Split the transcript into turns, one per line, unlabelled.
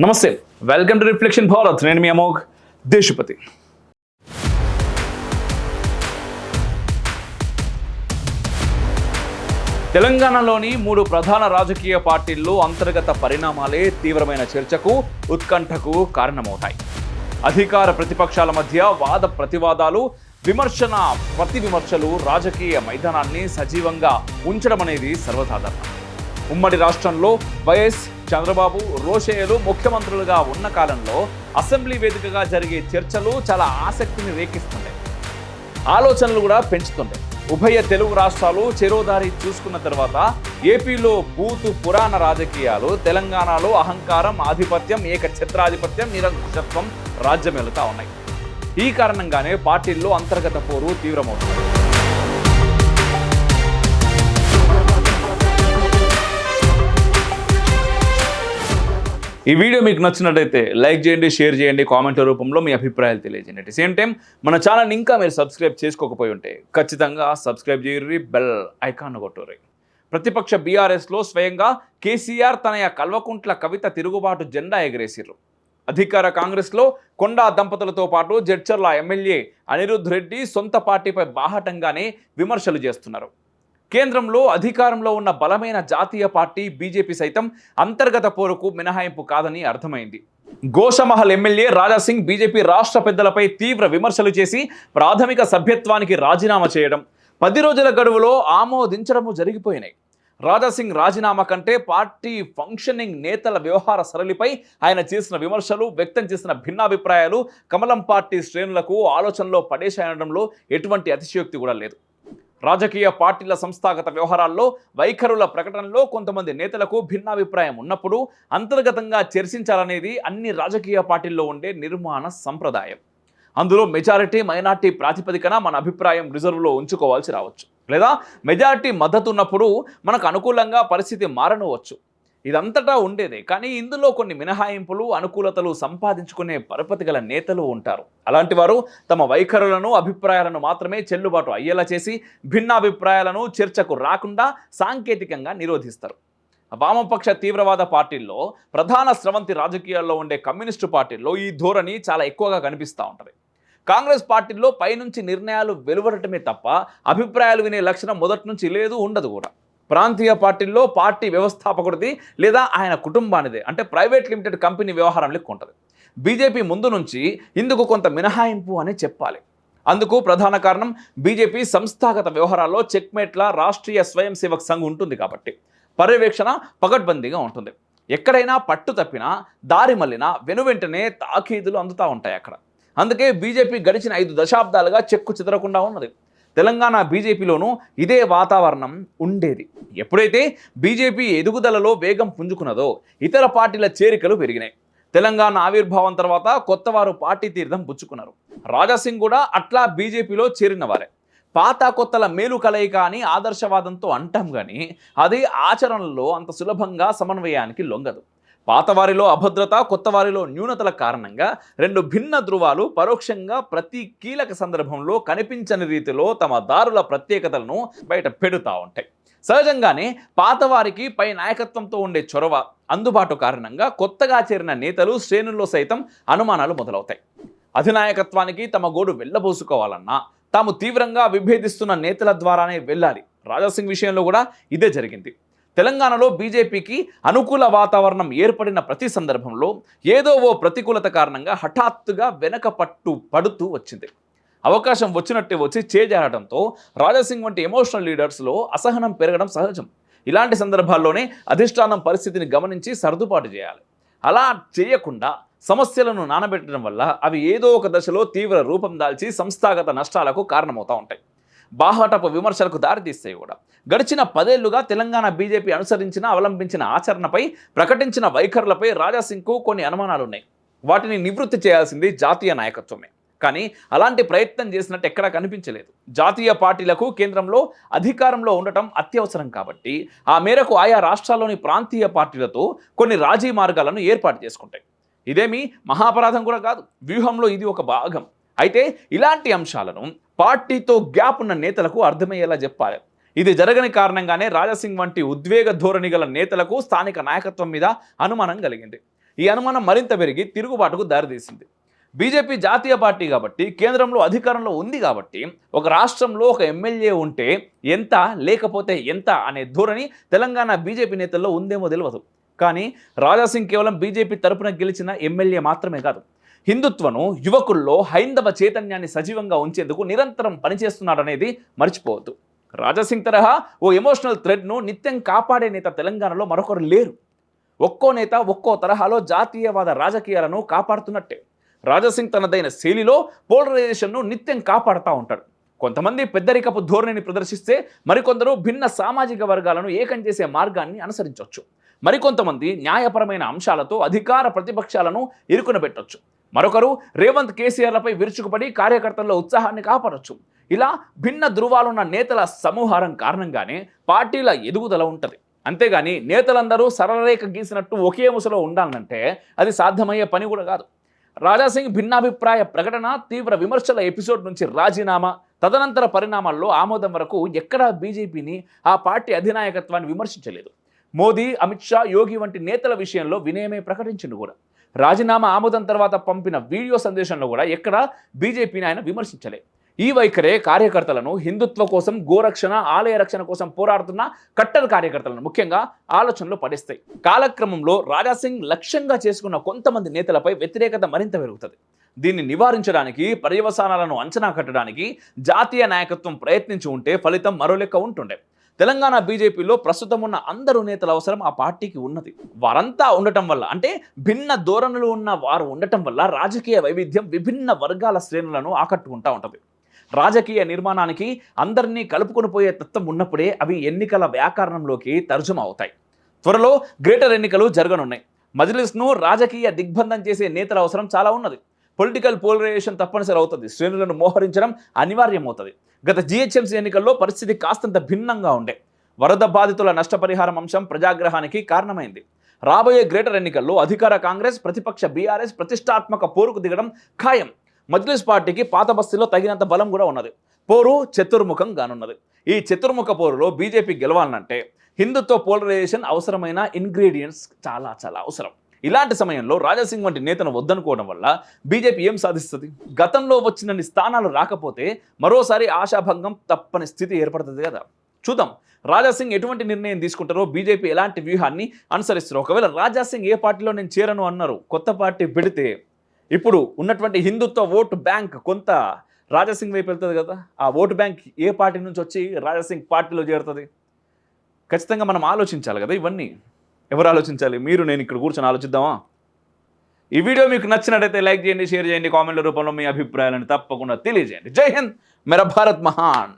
నమస్తే welcome to reflection Bharat నేను మీ అమోఘ్ దేశపతి. తెలంగాణలోని మూడు ప్రధాన రాజకీయ పార్టీల్లో అంతర్గత పరిణామాలే తీవ్రమైన చర్చకు ఉత్కంఠకు కారణమవుతాయి. అధికార ప్రతిపక్షాల మధ్య వాద ప్రతివాదాలు విమర్శన ప్రతి విమర్శలు రాజకీయ మైదానాన్ని సజీవంగా ఉంచడం అనేది సర్వసాధారణం. ఉమ్మడి రాష్ట్రంలో వైఎస్ చంద్రబాబు రోషయ్యలు ముఖ్యమంత్రులుగా ఉన్న కాలంలో అసెంబ్లీ వేదికగా జరిగే చర్చలు చాలా ఆసక్తిని రేకిస్తుండే ఆలోచనలు కూడా పెంచుతుండే ఉభయ తెలుగు రాష్ట్రాలు చెరోదారి చూసుకున్న తర్వాత ఏపీలో బూతు పురాణ రాజకీయాలు తెలంగాణలో అహంకారం ఆధిపత్యం ఏక ఛత్రాధిపత్యం నిరంకుశత్వం రాజ్యమేలుతా ఉన్నాయి. ఈ కారణంగానే పార్టీల్లో అంతర్గత పోరు తీవ్రమవుతుంది. ఈ వీడియో మీకు నచ్చినట్టయితే లైక్ చేయండి షేర్ చేయండి కామెంట్ రూపంలో మీ అభిప్రాయాలు తెలియజేయండి. అట్ సేమ్ టైం మన ఛానల్ ఇంకా మీరు సబ్స్క్రైబ్ చేసుకోకపోయి ఉంటే ఖచ్చితంగా సబ్స్క్రైబ్ చేయర్రి బెల్ ఐకాన్ కొట్టుర్రి ప్రతిపక్ష బీఆర్ఎస్లో స్వయంగా కేసీఆర్ తనయ కల్వకుంట్ల కవిత తిరుగుబాటు జెండా ఎగరేసిర్రు. అధికార కాంగ్రెస్లో కొండా దంపతులతో పాటు జడ్చర్ల ఎమ్మెల్యే అనిరుద్ధ్ రెడ్డి సొంత పార్టీపై బాహటంగానే విమర్శలు చేస్తున్నారు. కేంద్రంలో అధికారంలో ఉన్న బలమైన జాతీయ పార్టీ బీజేపీ సైతం అంతర్గత పోరుకు మినహాయింపు కాదని అర్థమైంది. గోషమహల్ ఎమ్మెల్యే రాజాసింగ్ బీజేపీ రాష్ట్ర పెద్దలపై తీవ్ర విమర్శలు చేసి ప్రాథమిక సభ్యత్వానికి రాజీనామా చేయడం. పది రోజుల గడువులో ఆమోదించడము జరిగిపోయినాయి. రాజాసింగ్ రాజీనామా కంటే పార్టీ ఫంక్షనింగ్ నేతల వ్యవహార సరళిపై ఆయన చేసిన విమర్శలు వ్యక్తం చేసిన భిన్నాభిప్రాయాలు కమలం పార్టీ శ్రేణులకు ఆలోచనలో పడేశాయనడంలో ఎటువంటి అతిశయోక్తి కూడా లేదు. రాజకీయ పార్టీల సంస్థాగత వ్యవహారాల్లో వైఖరుల ప్రకటనలో కొంతమంది నేతలకు భిన్నాభిప్రాయం ఉన్నప్పుడు అంతర్గతంగా చర్చించాలనేది అన్ని రాజకీయ పార్టీల్లో ఉండే నిర్మాణ సంప్రదాయం. అందులో మెజారిటీ మైనార్టీ ప్రాతిపదికన మన అభిప్రాయం రిజర్వ్లో ఉంచుకోవాల్సి రావచ్చు. లేదా మెజారిటీ మద్దతు ఉన్నప్పుడు మనకు అనుకూలంగా పరిస్థితి మారనవచ్చు. ఇదంతటా ఉండేదే. కానీ ఇందులో కొన్ని మినహాయింపులు అనుకూలతలు సంపాదించుకునే పరపతి గల నేతలు ఉంటారు. అలాంటి వారు తమ వైఖరులను అభిప్రాయాలను మాత్రమే చెల్లుబాటు అయ్యేలా చేసి భిన్నాభిప్రాయాలను చర్చకు రాకుండా సాంకేతికంగా నిరోధిస్తారు. వామపక్ష తీవ్రవాద పార్టీల్లో ప్రధాన స్రవంతి రాజకీయాల్లో ఉండే కమ్యూనిస్టు పార్టీల్లో ఈ ధోరణి చాలా ఎక్కువగా కనిపిస్తూ ఉంటుంది. కాంగ్రెస్ పార్టీల్లో పైనుంచి నిర్ణయాలు వెలువడటమే తప్ప అభిప్రాయాలు వినే లక్షణం మొదటి నుంచి లేదు ఉండదు కూడా. ప్రాంతీయ పార్టీల్లో పార్టీ వ్యవస్థాపకుడిది లేదా ఆయన కుటుంబానిదే. అంటే ప్రైవేట్ లిమిటెడ్ కంపెనీ వ్యవహారం లెక్క ఉంటుంది. బీజేపీ ముందు నుంచి ఇందుకు కొంత మినహాయింపు అని చెప్పాలి. అందుకు ప్రధాన కారణం బీజేపీ సంస్థాగత వ్యవహారాల్లో చెక్మేట్ల రాష్ట్రీయ స్వయం సేవక్ సంఘ్ ఉంటుంది కాబట్టి. పర్యవేక్షణ పకడ్బందీగా ఉంటుంది. ఎక్కడైనా పట్టు తప్పినా దారి మళ్ళినా వెనువెంటనే తాకీదులు అందుతూ ఉంటాయి అక్కడ. అందుకే బీజేపీ గడిచిన ఐదు దశాబ్దాలుగా చెక్కు చెదరకుండా ఉన్నది. తెలంగాణ బీజేపీలోనూ ఇదే వాతావరణం ఉండేది. ఎప్పుడైతే బీజేపీ ఎదుగుదలలో వేగం పుంజుకున్నదో ఇతర పార్టీల చేరికలు పెరిగినాయి. తెలంగాణ ఆవిర్భావం తర్వాత కొత్త వారు పార్టీ తీర్థం పుచ్చుకున్నారు. రాజాసింగ్ కూడా అట్లా బీజేపీలో చేరిన వారే పాత కొత్తల మేలు కలయిక అని ఆదర్శవాదంతో అంటాం కానీ అది ఆచరణలో అంత సులభంగా సమన్వయానికి లొంగదు. పాతవారిలో అభద్రత కొత్తవారిలో న్యూనతల కారణంగా రెండు భిన్న ధృవాలు పరోక్షంగా ప్రతి కీలక సందర్భంలో కనిపించని రీతిలో తమ దారుల ప్రత్యేకతలను బయట పెడుతూ ఉంటాయి. సహజంగానే పాతవారికి పై నాయకత్వంతో ఉండే చొరవ అందుబాటు కారణంగా కొత్తగా చేరిన నేతలు శ్రేణుల్లో సైతం అనుమానాలు మొదలవుతాయి. అధినాయకత్వానికి తమ గోడు వెళ్ళబోసుకోవాలన్నా తాము తీవ్రంగా విభేదిస్తున్న నేతల ద్వారానే వెళ్ళాలి. రాజాసింగ్ విషయంలో కూడా ఇదే జరిగింది. తెలంగాణలో బీజేపీకి అనుకూల వాతావరణం ఏర్పడిన ప్రతి సందర్భంలో ఏదో ఓ ప్రతికూలత కారణంగా హఠాత్తుగా వెనక పట్టు పడుతూ వచ్చింది. అవకాశం వచ్చినట్టే వచ్చి చేజారడంతో రాజాసింగ్ వంటి ఎమోషనల్ లీడర్స్లో అసహనం పెరగడం సహజం. ఇలాంటి సందర్భాల్లోనే అధిష్టానం పరిస్థితిని గమనించి సర్దుబాటు చేయాలి. అలా చేయకుండా సమస్యలను నానబెట్టడం వల్ల అవి ఏదో ఒక దశలో తీవ్ర రూపం దాల్చి సంస్థాగత నష్టాలకు కారణమవుతూ ఉంటాయి. బాహటపు విమర్శలకు దారితీస్తాయి కూడా. గడిచిన పదేళ్ళుగా తెలంగాణ బీజేపీ అనుసరించిన అవలంబించిన ఆచరణపై ప్రకటించిన వైఖరులపై రాజాసింగ్కు కొన్ని అనుమానాలు ఉన్నాయి వాటిని నివృత్తి చేయాల్సింది జాతీయ నాయకత్వమే. కానీ అలాంటి ప్రయత్నం చేసినట్టు ఎక్కడా కనిపించలేదు. జాతీయ పార్టీలకు కేంద్రంలో అధికారంలో ఉండటం అత్యవసరం కాబట్టి ఆ మేరకు ఆయా రాష్ట్రాల్లోని ప్రాంతీయ పార్టీలతో కొన్ని రాజీ మార్గాలను ఏర్పాటు చేసుకుంటాయి. ఇదేమి మహాపరాధం కూడా కాదు. వ్యూహంలో ఇది ఒక భాగం. అయితే ఇలాంటి అంశాలను పార్టీతో గ్యాప్ ఉన్న నేతలకు అర్థమయ్యేలా చెప్పాలి. ఇది జరగని కారణంగానే రాజాసింగ్ వంటి ఉద్వేగ ధోరణి గల నేతలకు స్థానిక నాయకత్వం మీద అనుమానం కలిగింది. ఈ అనుమానం మరింత పెరిగి తిరుగుబాటుకు దారితీసింది బీజేపీ జాతీయ పార్టీ కాబట్టి కేంద్రంలో అధికారంలో ఉంది కాబట్టి ఒక రాష్ట్రంలో ఒక ఎమ్మెల్యే ఉంటే ఎంత లేకపోతే ఎంత అనే ధోరణి తెలంగాణ బీజేపీ నేతల్లో ఉందేమో తెలియదు కానీ రాజాసింగ్ కేవలం బీజేపీ తరపున గెలిచిన ఎమ్మెల్యే మాత్రమే కాదు. హిందుత్వను యువకుల్లో హైందవ చైతన్యాన్ని సజీవంగా ఉంచేందుకు నిరంతరం పనిచేస్తున్నాడనేది మర్చిపోవద్దు. రాజాసింగ్ తరహా ఓ ఎమోషనల్ థ్రెడ్ను నిత్యం కాపాడే నేత తెలంగాణలో మరొకరు లేరు. ఒక్కో నేత ఒక్కో తరహాలో జాతీయవాద రాజకీయాలను కాపాడుతున్నట్టే. రాజాసింగ్ తనదైన శైలిలో పోలరైజేషన్ను నిత్యం కాపాడుతూ ఉంటాడు. కొంతమంది పెద్దరికపు ధోరణిని ప్రదర్శిస్తే మరికొందరు భిన్న సామాజిక వర్గాలను ఏకం చేసే మార్గాన్ని అనుసరించవచ్చు మరికొంతమంది న్యాయపరమైన అంశాలతో అధికార ప్రతిపక్షాలను ఇరుకునబెట్టొచ్చు మరొకరు రేవంత్ కేసీఆర్లపై విరుచుకుపడి కార్యకర్తల్లో ఉత్సాహాన్ని కాపాడొచ్చు. ఇలా భిన్న ధృవాలున్న నేతల సమూహారం కారణంగానే పార్టీల ఎదుగుదల ఉంటుంది. అంతేగాని నేతలందరూ సరళరేఖ గీసినట్టు ఒకే ముసలో ఉండాలంటే అది సాధ్యమయ్యే పని కూడా కాదు. రాజాసింగ్ భిన్నాభిప్రాయ ప్రకటన తీవ్ర విమర్శల ఎపిసోడ్ నుంచి రాజీనామా తదనంతర పరిణామాల్లో ఆమోదం వరకు ఎక్కడా బీజేపీని ఆ పార్టీ అధినాయకత్వాన్ని విమర్శించలేదు. మోదీ అమిత్ షా యోగి వంటి నేతల విషయంలో వినయమే ప్రకటించింది కూడా. రాజీనామా ఆమోదం తర్వాత పంపిన వీడియో సందేశంలో కూడా ఎక్కడ బీజేపీని ఆయన విమర్శించలే. ఈ వైఖరే కార్యకర్తలను హిందుత్వ కోసం గోరక్షణ ఆలయ రక్షణ కోసం పోరాడుతున్న కట్టర్ కార్యకర్తలను ముఖ్యంగా ఆలోచనలో పడేస్తాయి. కాలక్రమంలో రాజాసింగ్ లక్ష్యంగా చేసుకున్న కొంతమంది నేతలపై వ్యతిరేకత మరింత పెరుగుతుంది. దీన్ని నివారించడానికి పర్యవసానాలను అంచనా కట్టడానికి జాతీయ నాయకత్వం ప్రయత్నించి ఉంటే ఫలితం మరో లెక్క ఉంటుండే. తెలంగాణ బీజేపీలో ప్రస్తుతం ఉన్న అందరు నేతల అవసరం ఆ పార్టీకి ఉన్నది. వారంతా ఉండటం వల్ల అంటే భిన్న ధోరణులు ఉన్న వారు ఉండటం వల్ల రాజకీయ వైవిధ్యం విభిన్న వర్గాల శ్రేణులను ఆకట్టుకుంటా ఉంటుంది. రాజకీయ నిర్మాణానికి అందరినీ కలుపుకొని పోయే తత్వం ఉన్నప్పుడే అవి ఎన్నికల వ్యాకరణంలోకి తర్జుమా అవుతాయి. త్వరలో గ్రేటర్ ఎన్నికలు జరగనున్నాయి. మజ్లిస్ను రాజకీయ దిగ్బంధం చేసే నేతల అవసరం చాలా ఉన్నది. పొలిటికల్ పోలరైజేషన్ తప్పనిసరి అవుతుంది. శ్రేణులను మోహరించడం అనివార్యమవుతుంది. గత జిహెచ్ఎంసీ ఎన్నికల్లో పరిస్థితి కాస్తంత భిన్నంగా ఉండే. వరద బాధితుల నష్టపరిహారం అంశం ప్రజాగ్రహానికి కారణమైంది. రాబోయే గ్రేటర్ ఎన్నికల్లో అధికార కాంగ్రెస్ ప్రతిపక్ష బీఆర్ఎస్ ప్రతిష్టాత్మక పోరుకు దిగడం ఖాయం. మజ్లిస్ పార్టీకి పాత బస్తీలో తగినంత బలం కూడా ఉన్నది. పోరు చతుర్ముఖం కానున్నది ఈ చతుర్ముఖ పోరులో బీజేపీ గెలవాలంటే హిందుత్వ పోలరైజేషన్ అవసరమైన ఇంగ్రీడియంట్స్ చాలా చాలా అవసరం. ఇలాంటి సమయంలో రాజాసింగ్ వంటి నేతను వద్దనుకోవడం వల్ల బీజేపీ ఏం సాధిస్తుంది? గతంలో వచ్చినన్ని స్థానాలు రాకపోతే మరోసారి ఆశాభంగం తప్పని స్థితి ఏర్పడుతుంది కదా. చూద్దాం. రాజాసింగ్ ఎటువంటి నిర్ణయం తీసుకుంటారో? బీజేపీ ఎలాంటి వ్యూహాన్ని అనుసరిస్తారో? ఒకవేళ రాజాసింగ్ ఏ పార్టీలో నేను చేరను అన్నారు కొత్త పార్టీ పెడితే ఇప్పుడు ఉన్నటువంటి హిందుత్వ ఓటు బ్యాంక్ కొంత రాజాసింగ్ వైపు వెళ్తుంది కదా. ఆ ఓటు బ్యాంక్ ఏ పార్టీ నుంచి వచ్చి రాజాసింగ్ పార్టీలో చేరుతుంది? ఖచ్చితంగా మనం ఆలోచించాలి కదా ఇవన్నీ. ఎవరు ఆలోచించాలి? మీరు నేను ఇక్కడ కూర్చొని ఆలోచిద్దామా? ఈ వీడియో మీకు నచ్చినట్టయితే లైక్ చేయండి షేర్ చేయండి కామెంట్ల రూపంలో మీ అభిప్రాయాలను తప్పకుండా తెలియజేయండి. జై హింద్ మెరా భారత్ మహాన్.